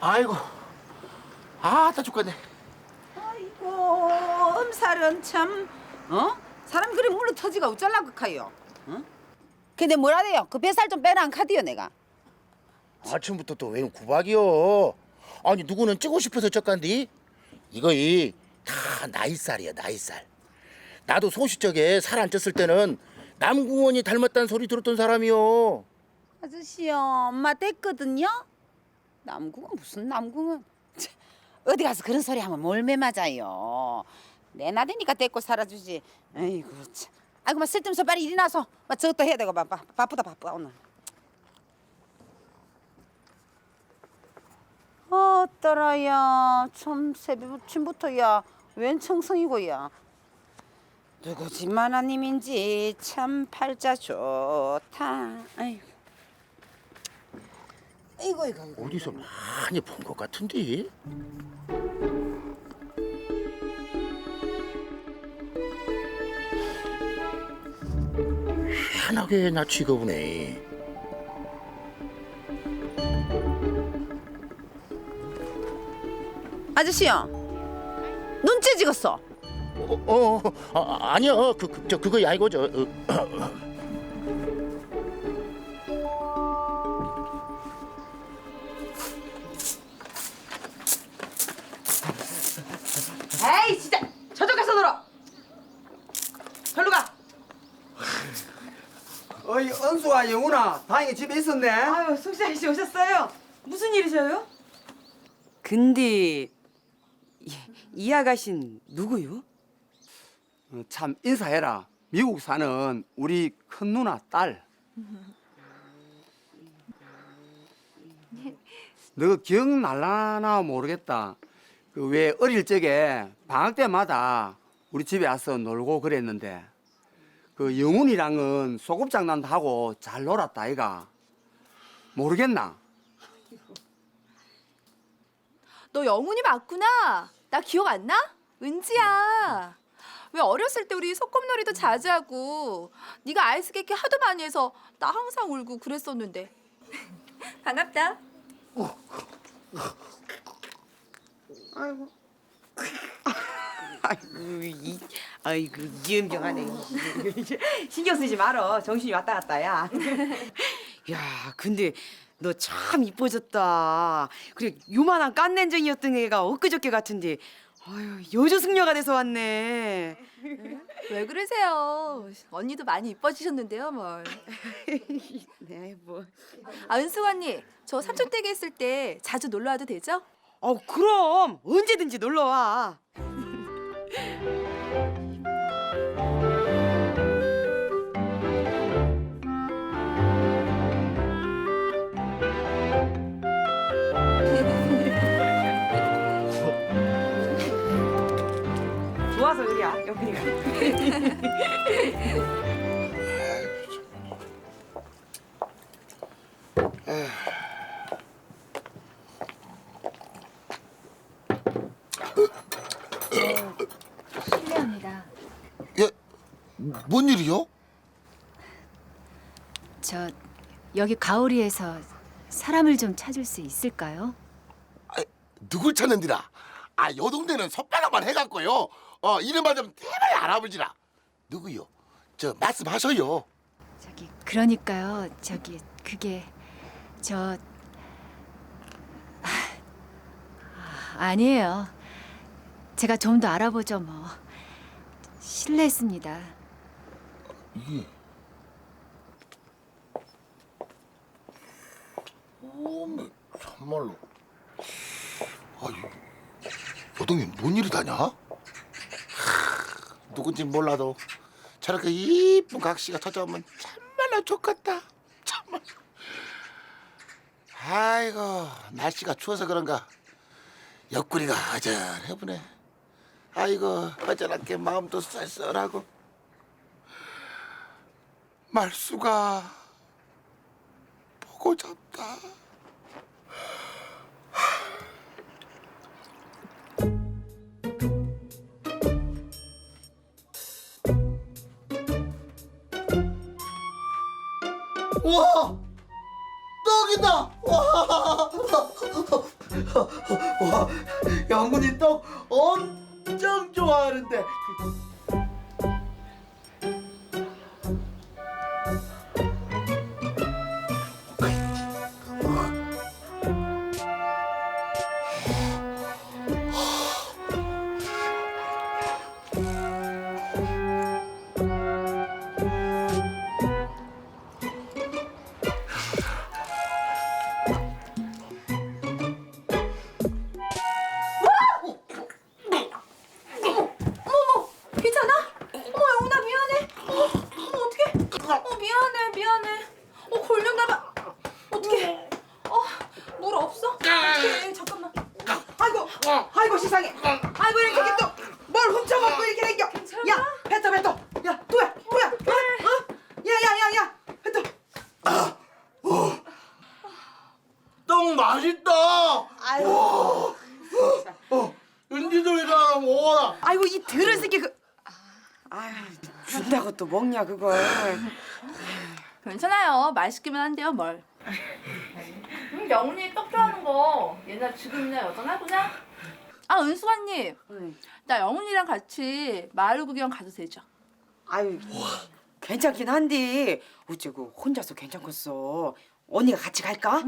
아이고, 아다 죽겠네. 아이고 엄살은 참 어? 사람 그리 물로 터지가 어쩔라고 카요 어? 근데 뭐라 돼요 그 뱃살 좀 빼라 안 카디요 내가 아침부터 또 왜 구박이요? 아니 누구는 찌고 싶어서 쩍간디? 이거 이 다 나이살이야 나이살. 나도 소시적에 살 안 쪘을 때는 남궁원이 닮았다는 소리 들었던 사람이요. 아저씨요 엄마 됐거든요 남궁은 무슨 남궁은? 참, 어디 가서 그런 소리 하면 몰매 맞아요. 내 나대니까 데리고 살아주지. 아이고 참 아이고 막 쓸데없어 빨리 일이 나서. 막 저것도 해야 되고 바빠 바쁘다 바빠 오늘. 어떠라야? 참 새벽 아침부터야. 웬 청성이고야. 누구 집 마나님인지 참 팔자 좋다. 아이고 이거 이거 이거 어디서 많이 본 것 같은데? 희한하게 나 취급이네. 아저씨요 눈치 찍었어 어, 어, 어 아, 아니야. 그, 그, 저 그거 야 이거 저. 어, 영훈아 다행히 집에 있었네 아유, 송시아 씨 오셨어요? 무슨 일이셔요? 근데 이, 이 아가씨는 누구요? 어, 참 인사해라 미국 사는 우리 큰 누나 딸 너 기억날라나 모르겠다 그 왜 어릴 적에 방학 때마다 우리 집에 와서 놀고 그랬는데 그 영훈이랑은 소꿉장난도 하고 잘 놀았다 아이가 모르겠나 너 영훈이 맞구나. 나 기억 안 나? 은지야. 왜 어렸을 때 우리 소꿉놀이도 자주 하고 네가 아이스케이크 하도 많이 해서 나 항상 울고 그랬었는데. 반갑다. 아이고, 이, 아이고, 이은경하네. 신경 쓰지 말어. 정신이 왔다 갔다, 야. 야, 근데 너 참 이뻐졌다. 그래, 요만한 깐낸쟁이였던 애가 엊그저께 같은데, 아유, 여조숙녀가 돼서 왔네. 왜 그러세요? 언니도 많이 이뻐지셨는데요, 뭘. 네, 뭐. 아, 은수 언니, 저 삼촌 댁에 있을 때 자주 놀러 와도 되죠? 어, 그럼 언제든지 놀러 와. 여기가. 실례합니다. 예, 뭔 일이요? 저 여기 가오리에서 사람을 좀 찾을 수 있을까요? 아, 누굴 찾는디라? 아, 요 동네는 손바닥만 해갖고요. 어, 이름만 좀 대단히 알아보지라. 누구요? 저 말씀하셔요. 저기 그러니까요. 저기 그게 저 아, 아니에요. 제가 좀 더 알아보죠 뭐. 실례했습니다. 이게 어머, 참말로. 아유, 요 동네 뭔 일이 다냐? 하, 누군지 몰라도 저렇게 이쁜 각시가 찾아오면 참말로 좋겠다. 참말. 아이고 날씨가 추워서 그런가 옆구리가 어절해보네. 아이고 어절하게 마음도 쌀쌀하고 말수가 보고 잡다. 와, 떡이다. 와, 와, 영훈이 떡 엄청 좋아하는데. 더러운 새끼 그. 아유, 준다고 또 먹냐 그걸. 괜찮아요. 맛있기만 한데요 뭘. 음, 영훈이 떡 좋아하는 거 옛날 지금이나 여전하구나. 아 은수아님, 나 영훈이랑 같이 마을 구경 가도 되죠? 아유, 괜찮긴 한데 어째고 혼자서 괜찮겠어. 언니가 같이 갈까?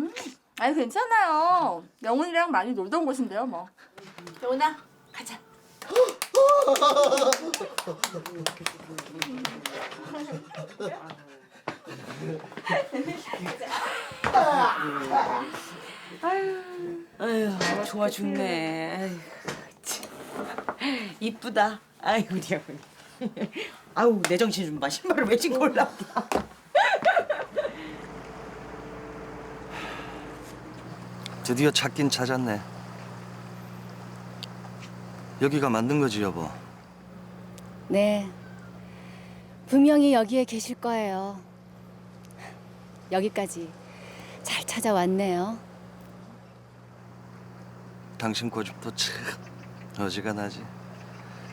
아니 괜찮아요. 영훈이랑 많이 놀던 곳인데요 뭐. 영훈아 가자. 좋아 죽네. 이쁘다. 아이고 우리 어머니. 아우 내 정신 좀 봐. 신발을 왜 신고 올라? 드디어 찾긴 찾았네. 여기가 맞는 거지, 여보. 네. 분명히 여기에 계실 거예요. 여기까지 잘 찾아왔네요. 당신 고집도 참 어지간하지.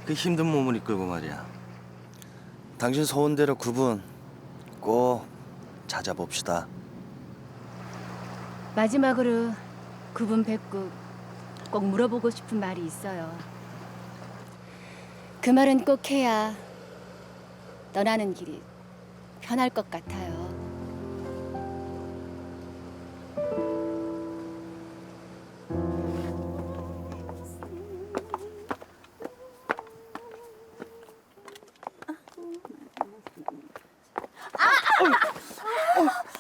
그 힘든 몸을 이끌고 말이야. 당신 소원대로 그분 꼭 찾아봅시다. 마지막으로 그분 뵙고 꼭 물어보고 싶은 말이 있어요. 그 말은 꼭 해야 떠나는 길이 편할 것 같아요.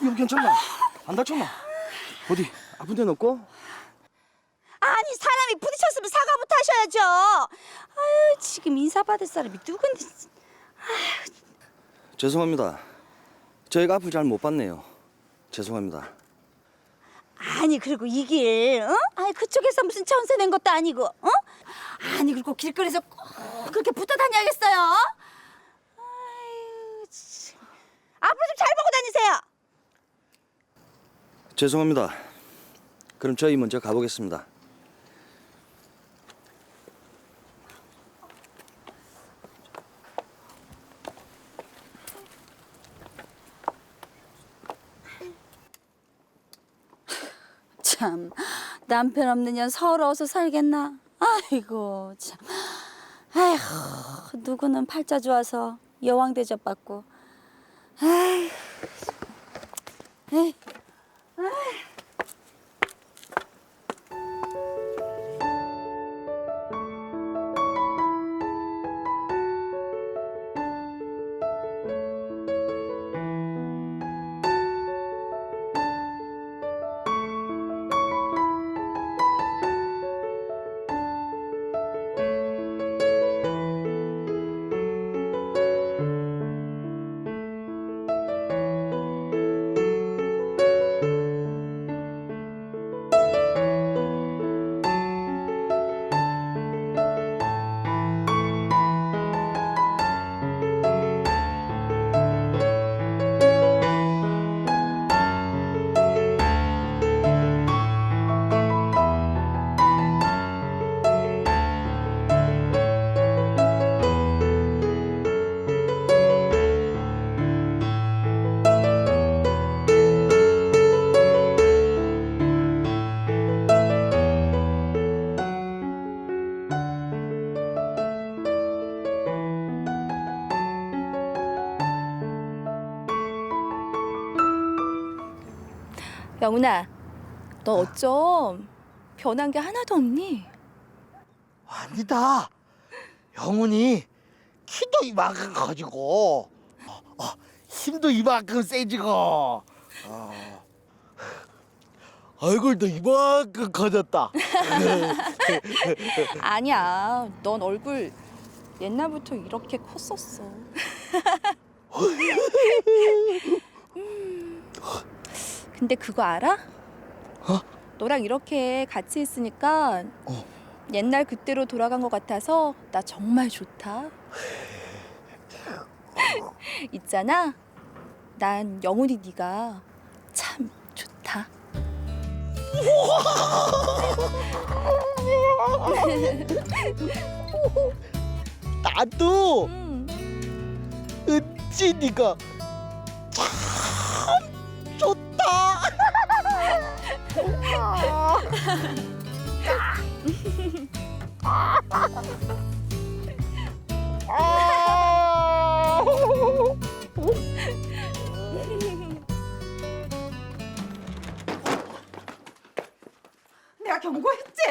이거 괜찮나? 안 다쳤나? 어디 아픈 데는 없고? 아니 사람이 부딪혔으면 사과부터 하셔야죠. 지금 인사 받을 사람이 누군데? 죄송합니다. 저희가 앞을 잘 못 봤네요. 죄송합니다. 아니 그리고 이 길, 어? 아니 그쪽에서 무슨 천세 낸 것도 아니고, 어? 아니 그리고 길거리에서 꼭 그렇게 붙어 다녀야겠어요? 아유, 참. 앞으로 좀 잘 보고 다니세요. 죄송합니다. 그럼 저희 먼저 가보겠습니다. 참 남편 없는 년 서러워서 살겠나? 아이고 참. 아이고 누구는 팔자 좋아서 여왕 대접 받고. 아이 영훈아, 너 어쩜 변한 게 하나도 없니? 아니다. 영훈이 키도 이만큼 커지고 어, 어, 힘도 이만큼 세지고 어, 얼굴도 이만큼 커졌다. 아니야, 넌 얼굴 옛날부터 이렇게 컸었어. 음, 근데 그거 알아? 너랑 이렇게 같이 있으니까 옛날 그때로 돌아간 것 같아서 나 정말 좋다. 있잖아, 난 영훈이 네가 참 좋다. 나도 음. 은진이가 참 내가 경고했지.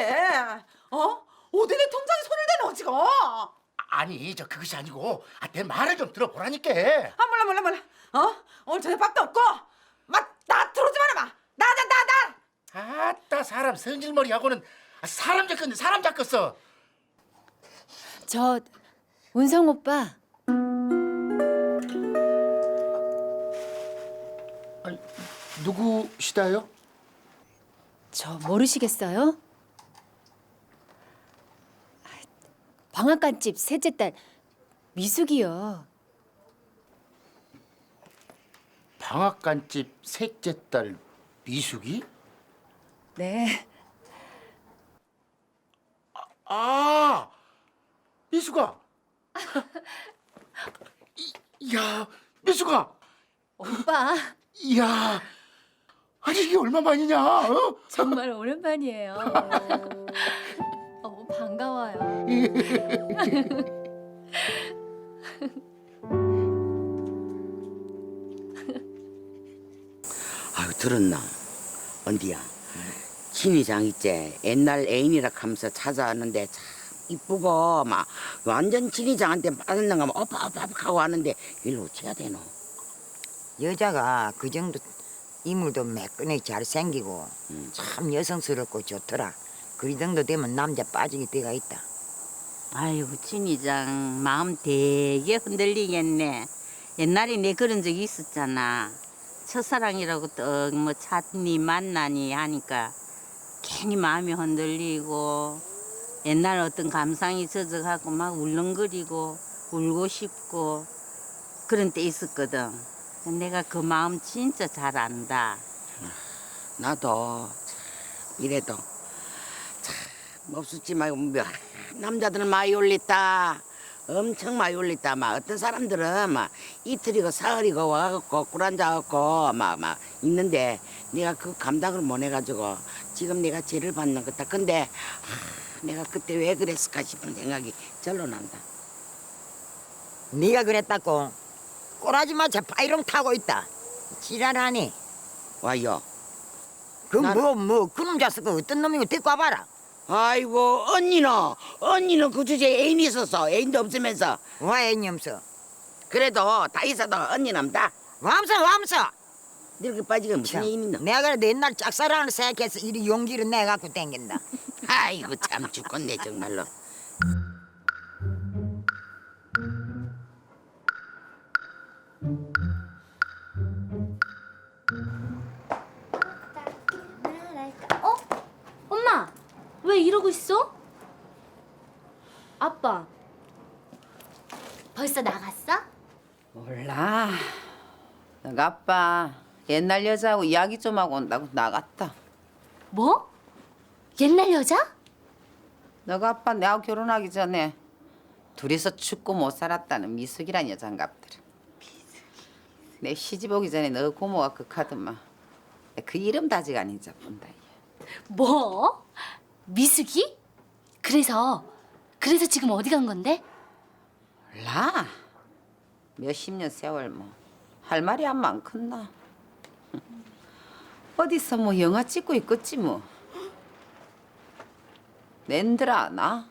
어? 어디 내 통장에 손을 대노 지금? 아 아니 저 그것이 아니고 아, 내 말을 좀 들어보라니까. 몰라 몰라 몰라. 어? 오늘 저녁 밥도 없고 막 나 들어오지 마라 마. 아따 사람 성질머리하고는 아, 사람 잡겠네 사람 잡겠어. 저 운성 오빠 아니 누구시다요? 저 모르시겠어요? 방앗간집 셋째 딸 미숙이요. 방앗간집 셋째 딸 미숙이? 네. 아 미숙아. 이, 야 미숙아. 오빠 이야. 아니 이게 얼마 만이냐? 어? 정말 오랜만이에요. 너무 반가워요. 아유 들었나? 언디야 진이장 있제 옛날 애인이라 하면서 찾아왔는데 참 이쁘고 막 완전 진이장한테 빠졌는가 막 오빠 오빠 오빠 하고 하는데 일로 어찌해야 되노? 여자가 그 정도 인물도 매끈하게 잘생기고 참 여성스럽고 좋더라. 그 정도 되면 남자 빠지게 때가 있다. 아이고 진이장 마음 되게 흔들리겠네. 옛날에 내 그런 적이 있었잖아. 첫사랑이라고 떡뭐 찾니 만나니 하니까 괜히 마음이 흔들리고 옛날 어떤 감상이 저적하고 막 울렁거리고 울고 싶고 그런 때 있었거든. 내가 그 마음 진짜 잘 안다. 나도 참 이래도 참 몹쓸지 말고 뭐 남자들은 많이 올렸다 엄청 많이 올렸다 막 어떤 사람들은 막 이틀이고 사흘이고 와갖고 꿀 앉아갖고 막 막 있는데 내가 그 감당을 못 해가지고 지금 내가 죄를 받는 거다 근데 하, 내가 그때 왜 그랬을까 싶은 생각이 절로 난다 네가 그랬다고 꼬라지 마차 파이롱 타고 있다. 지랄하니. 와요 그 난- 뭐 뭐 그놈 자식은 어떤 놈이고 데리고 와봐라. 아이고 언니는 언니는 그 주제에 애인이 있었어 애인도 없으면서 와 애니 없어. 그래도 다 있어도 언니는 없다 왬서 왬서. 이렇게 빠지게 무슨 참, 애인 있노 내가 그래도 옛날 짝사랑을 생각해서 이리 용기를 내 갖고 댕긴다. 아이고 참 죽겠네 정말로 어? 엄마 왜 이러고 있어? 아빠 벌써 나갔어? 몰라. 너가 아빠 옛날 여자하고 이야기 좀 하고 온다고 나갔다. 뭐? 옛날 여자? 너가 아빠 내하고 결혼하기 전에 둘이서 죽고 못 살았다는 미숙이란 여잔갑더라. 내 시집 오기 전에 너 고모가 그 카드만 그 이름 다지가 잊어 본다. 뭐? 미숙이? 그래서 그래서 지금 어디 간 건데? 몰라. 몇십 년 세월 뭐 할 말이 안 많겠나. 어디서 뭐 영화 찍고 있겠지 뭐. 낸들아 나?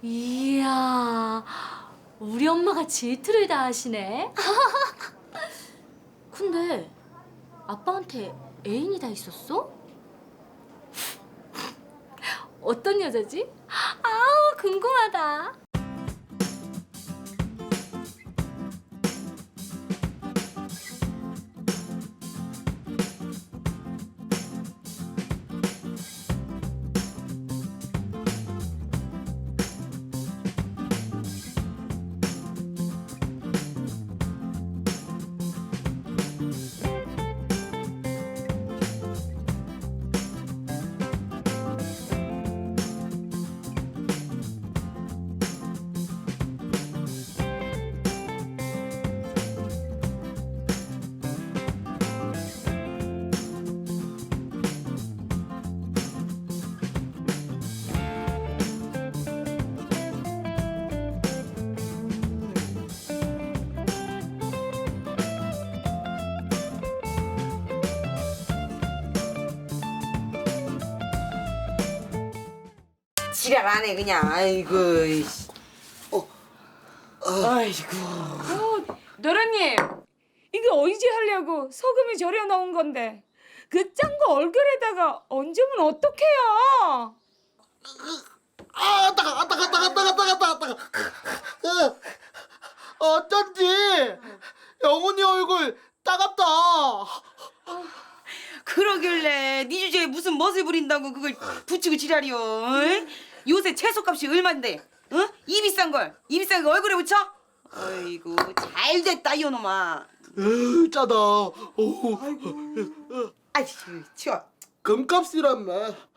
이야, 우리 엄마가 질투를 다 하시네. 근데 아빠한테 애인이 다 있었어? 어떤 여자지? 궁금하다. 지랄 안 해 그냥. 아이고. 이씨. 어. 아이고. 노련님, 이게 어이지 하려고 소금이 절여 넣은 건데 그 짠 거 얼굴에다가 얹으면 어떡해요? 아 따가 아 따가 따가 따가 따가 따가 따가 어, 어쩐지 영훈이 얼굴 따갑다 그러길래 네 주제에 무슨 멋을 부린다고 그걸 붙이고 지랄이요. 어이? 요새 채소값이 얼만데? 어? 이 비싼 걸, 이 비싼 걸 얼굴에 붙여? 아이고 잘 됐다 이놈아. 으 짜다 오 아이고 치워. 금값이란마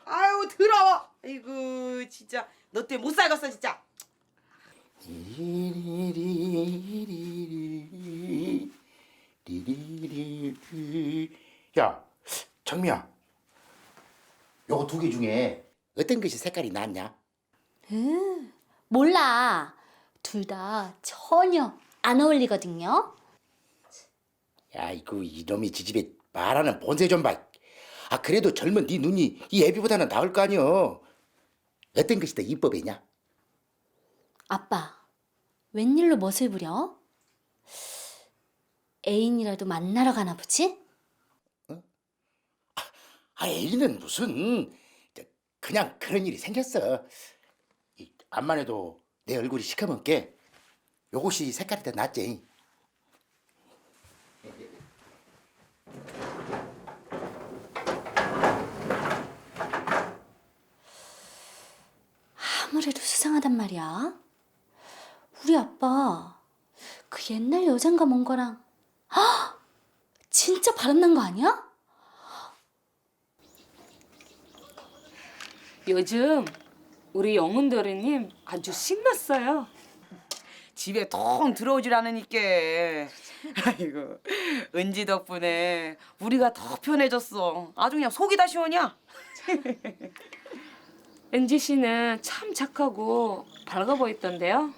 아유 더러워. 아이고 진짜 너 때문에 못 살겠어 진짜. 리리리리리 리 리리리 야 정미야 요거 두 개 중에 어떤 것이 색깔이 낫냐? 음, 몰라. 둘 다 전혀 안 어울리거든요. 야 이거 이놈이 지집에 말하는 본세 좀 봐 아 그래도 젊은 네 눈이 이 애비보다는 나을 거 아니여 어떤 것이 더 이뻐 보이냐? 아빠, 웬일로 멋을 부려? 애인이라도 만나러 가나 보지? 아 애인은 무슨 저, 그냥 그런 일이 생겼어 이, 암만 해도 내 얼굴이 시커멓게 요것이 색깔이 더 낫지 아무래도 수상하단 말이야. 우리 아빠 그 옛날 여잔가 뭔가랑 헉! 진짜 바람난 거 아니야? 요즘 우리 영훈도리님 아주 신났어요. 집에 통 들어오질 않으니까. 아이고 은지 덕분에 우리가 더 편해졌어. 아주 그냥 속이 다 시원이야. 은지 씨는 참 착하고 밝아 보였던데요.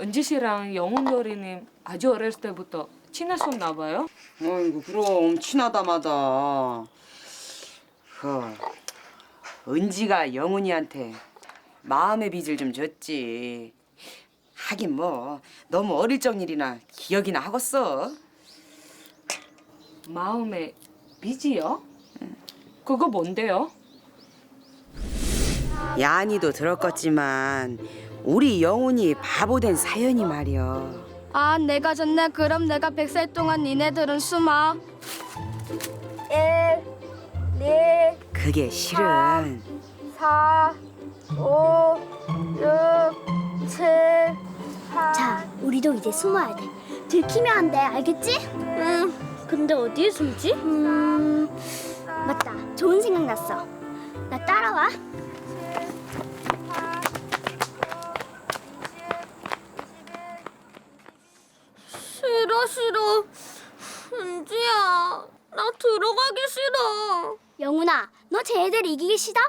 은지 씨랑 영훈도리님 아주 어렸을 때부터 친하셨나 봐요. 아이고 그럼 친하다마다. 그 은지가 영훈이한테 마음의 빚을 좀 줬지. 하긴 뭐 너무 어릴 적 일이나 기억이나 하겠어. 마음에 빚이요? 그거 뭔데요? 야니도 들었겠지만 우리 영훈이 바보된 사연이 말이여. 아, 내가 졌네. 그럼 내가 백살 동안 니네들은 숨어. 그게 실은 4, 5, 6, 7, 자, 우리도 이제 숨어야 돼. 들키면 안 돼, 알겠지? 응. 근데 어디에 숨지? 음, 맞다. 좋은 생각 났어. 나 따라와. 싫어, 싫어. 은지야, 나 들어가기 싫어. 영훈아, 너 쟤들 이기기 싫어?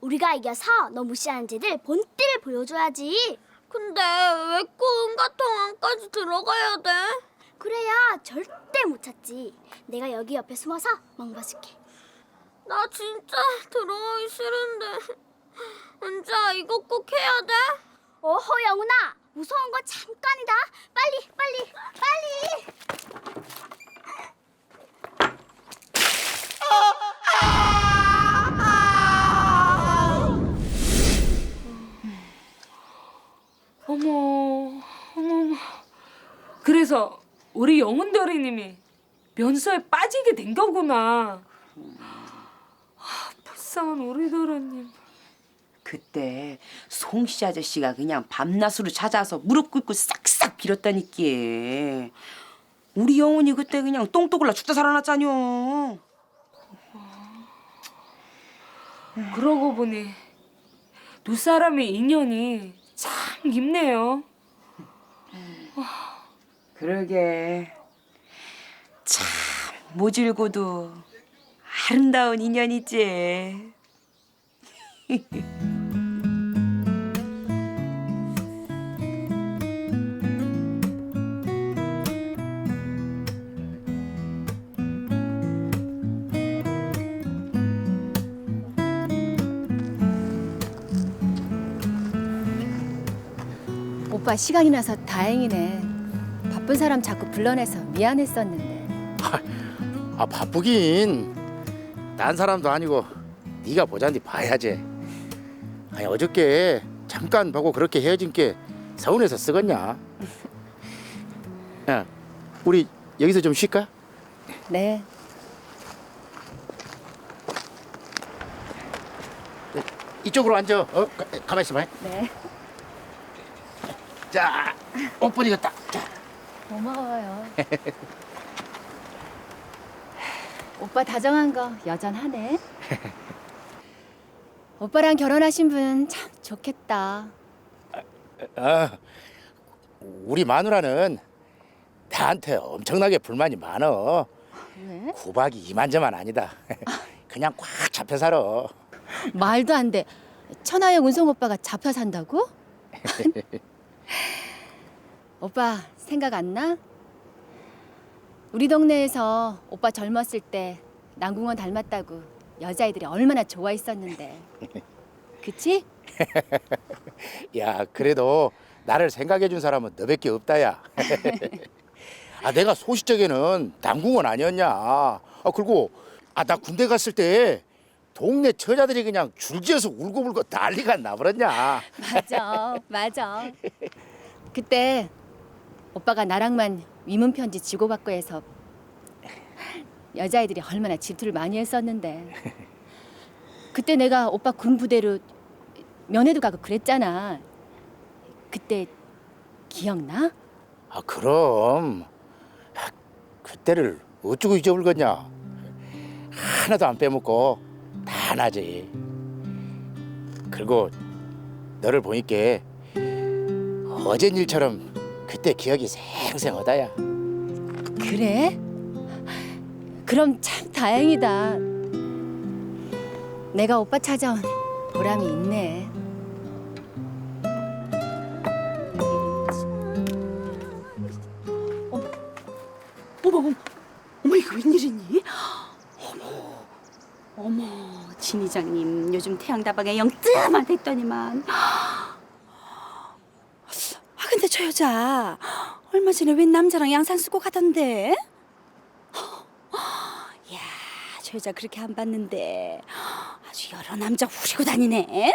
우리가 이겨서 너 무시하는 쟤들 본때를 보여줘야지. 근데 왜꼭 은가통 안까지 들어가야 돼? 그래야 절대 못 찾지. 내가 여기 옆에 숨어서 멍봐줄게. 나 진짜 들어가기 싫은데. 은자 이거 꼭 해야 돼? 어허 영훈아 무서운 거 잠깐이다. 빨리 빨리 빨리. 어머, 어머, 어머. 그래서 우리 영훈 대리님이 면서에 빠지게 된 거구나. 아, 불쌍한 우리 대리님. 그때 송씨 아저씨가 그냥 밤낮으로 찾아서 무릎 꿇고 싹싹 빌었다니까. 우리 영훈이 그때 그냥 똥똥 올라 죽다 살아났잖여. 그러고 보니 두 사람의 인연이 참 깊네요. 그러게 참 모질고도 아름다운 인연이지. 오빠 시간이 나서 다행이네. 바쁜 사람 자꾸 불러내서 미안했었는데. 아 바쁘긴 딴 사람도 아니고 네가 보자니 봐야지 아니 어저께 잠깐 보고 그렇게 헤어진 게 서운해서 쓰겄냐 야 우리 여기서 좀 쉴까? 네. 이쪽으로 앉아 어? 가, 가만 있어봐 네. 자 옷벌 익었다 자. 고마워요. 오빠 다정한 거 여전하네. 오빠랑 결혼하신 분 참 좋겠다. 아, 우리 마누라는 나한테 엄청나게 불만이 많어 왜? 구박이 이만저만 아니다 그냥 꽉 잡혀 살아 말도 안 돼. 천하의 운송 오빠가 잡혀 산다고? 오빠 생각 안 나? 우리 동네에서 오빠 젊었을 때 남궁원 닮았다고 여자애들이 얼마나 좋아했었는데. 그치? 야 그래도 나를 생각해 준 사람은 너밖에 없다야 아 내가 소시적에는 당궁은 아니었냐 아 그리고 아 나 군대 갔을 때 동네 처자들이 그냥 줄지어서 울고불고 난리가 나버렸냐 맞아, 맞아. 그때 오빠가 나랑만 위문 편지 주고받고 해서 여자애들이 얼마나 질투를 많이 했었는데 그때 내가 오빠 군 부대로 면회도 가고 그랬잖아. 그때 기억나? 아 그럼 아, 그때를 어쩌고 잊어버렸냐 하나도 안 빼먹고 다 나지 그리고 너를 보니까 어젠 일처럼 그때 기억이 생생하다야 그래? 그럼 참 다행이다. 내가 오빠 찾아온 보람이 있네. 어머, 어머, 어머 이거 웬일이니? 어머, 진 이장님 요즘 태양다방에 영 뜸한 했더니만. 아 근데 저 여자 얼마 전에 웬 남자랑 양산 쓰고 가던데? 야, 저 여자 그렇게 안 봤는데 아주 여러 남자 후리고 다니네.